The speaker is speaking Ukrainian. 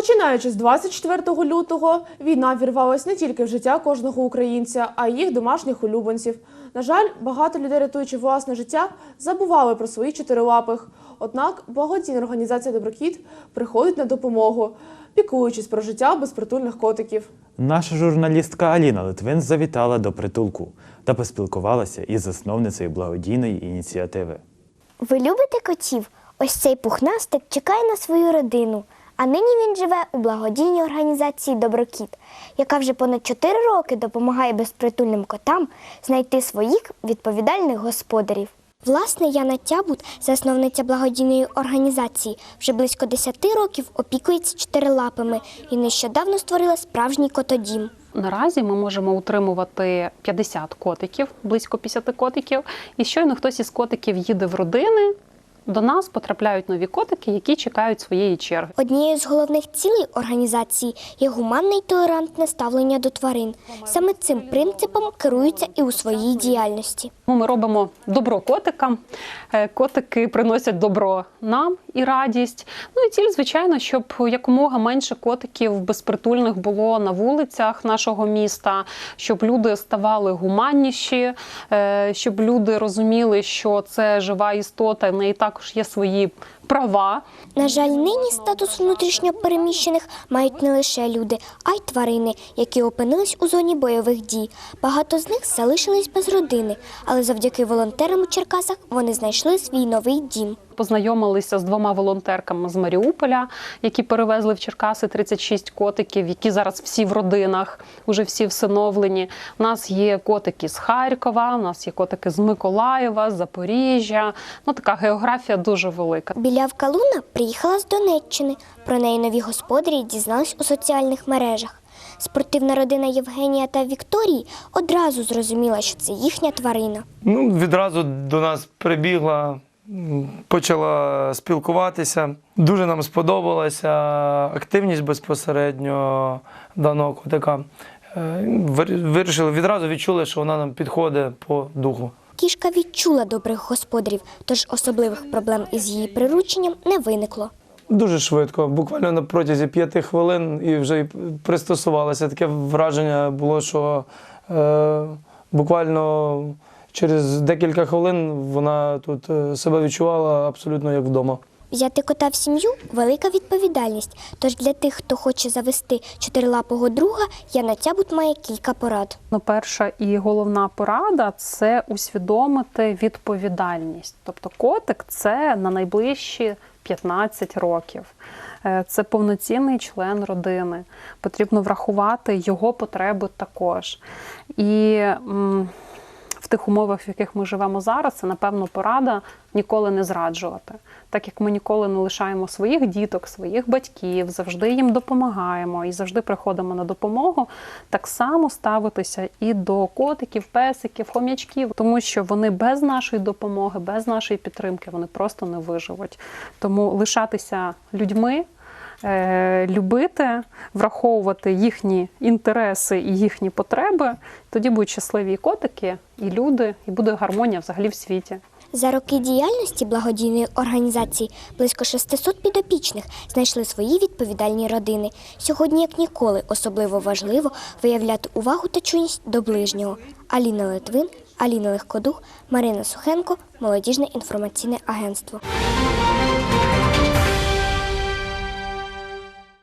Починаючи з 24 лютого, війна вірвалась не тільки в життя кожного українця, а й їх домашніх улюбленців. На жаль, багато людей, рятуючи власне життя, забували про своїх чотирилапих. Однак благодійна організація Доброкіт приходить на допомогу, піклуючись про життя безпритульних котиків. Наша журналістка Аліна Литвин завітала до притулку та поспілкувалася із засновницею благодійної ініціативи. Ви любите котів? Ось цей пухнастик чекає на свою родину. А нині він живе у благодійній організації Доброкіт, яка вже понад 4 роки допомагає безпритульним котам знайти своїх відповідальних господарів. Власне, Яна Тябут, засновниця благодійної організації, вже близько 10 років опікується чотирилапими і нещодавно створила справжній котодім. Наразі ми можемо утримувати 50 котиків, близько 50 котиків. І щойно хтось із котиків їде в родини. До нас потрапляють нові котики, які чекають своєї черги. Однією з головних цілей організації є гуманне й толерантне ставлення до тварин. Саме цим принципом керуються і у своїй діяльності. Ну, Ми робимо добро котикам. Е, Котики приносять добро нам і радість. Ну і ціль, звичайно, щоб якомога менше котиків безпритульних було на вулицях нашого міста, щоб люди ставали гуманніші, е, щоб люди розуміли, що це жива істота, в неї також є свої права. На жаль, нині статус внутрішньо переміщених мають не лише люди, а й тварини, які опинились у зоні бойових дій. Багато з них залишились без родини, але завдяки волонтерам у Черкасах вони знайшли свій новий дім. Познайомилися з двома волонтерками з Маріуполя, які перевезли в Черкаси 36 котиків, які зараз всі в родинах, уже всі всиновлені. У нас є котики з Харкова, у нас є котики з Миколаєва, з Запоріжжя. Ну така географія дуже велика. Білявка Луна приїхала з Донеччини. Про неї нові господарі дізнались у соціальних мережах. Спортивна родина Євгенія та Вікторії одразу зрозуміла, що це їхня тварина. Ну, відразу до нас прибігла, почала спілкуватися. Дуже нам сподобалася активність безпосередньо даного котика. Е, Вирішили, відразу відчули, що вона нам підходить по духу. Кішка відчула добрих господарів, тож особливих проблем із її прирученням не виникло. Дуже швидко, буквально на протязі п'яти хвилин і вже й пристосувалася. Таке враження було, що е, буквально через декілька хвилин вона тут е, себе відчувала абсолютно як вдома. Взяти кота в сім'ю велика відповідальність. Тож для тих, хто хоче завести чотирилапого друга, Яна Тябут має кілька порад. Ну, перша і головна порада це усвідомити відповідальність. Тобто котик це на найближчі 15 років. Е, Це повноцінний член родини. Потрібно врахувати його потреби також. І тих умовах, в яких ми живемо зараз, це напевно порада ніколи не зраджувати. Так як ми ніколи не лишаємо своїх діток, своїх батьків, завжди їм допомагаємо і завжди приходимо на допомогу, так само ставитися і до котиків, песиків, хом'ячків, тому що вони без нашої допомоги, без нашої підтримки вони просто не виживуть. Тому лишатися людьми. Е, Любити, враховувати їхні інтереси і їхні потреби, тоді будуть щасливі і котики, і люди, і буде гармонія взагалі в світі. За роки діяльності благодійної організації близько 600 підопічних знайшли свої відповідальні родини. Сьогодні, як ніколи, особливо важливо виявляти увагу та чуйність до ближнього. Аліна Литвин, Аліна Легкодух, Марина Сухенко, Молодіжне інформаційне агентство.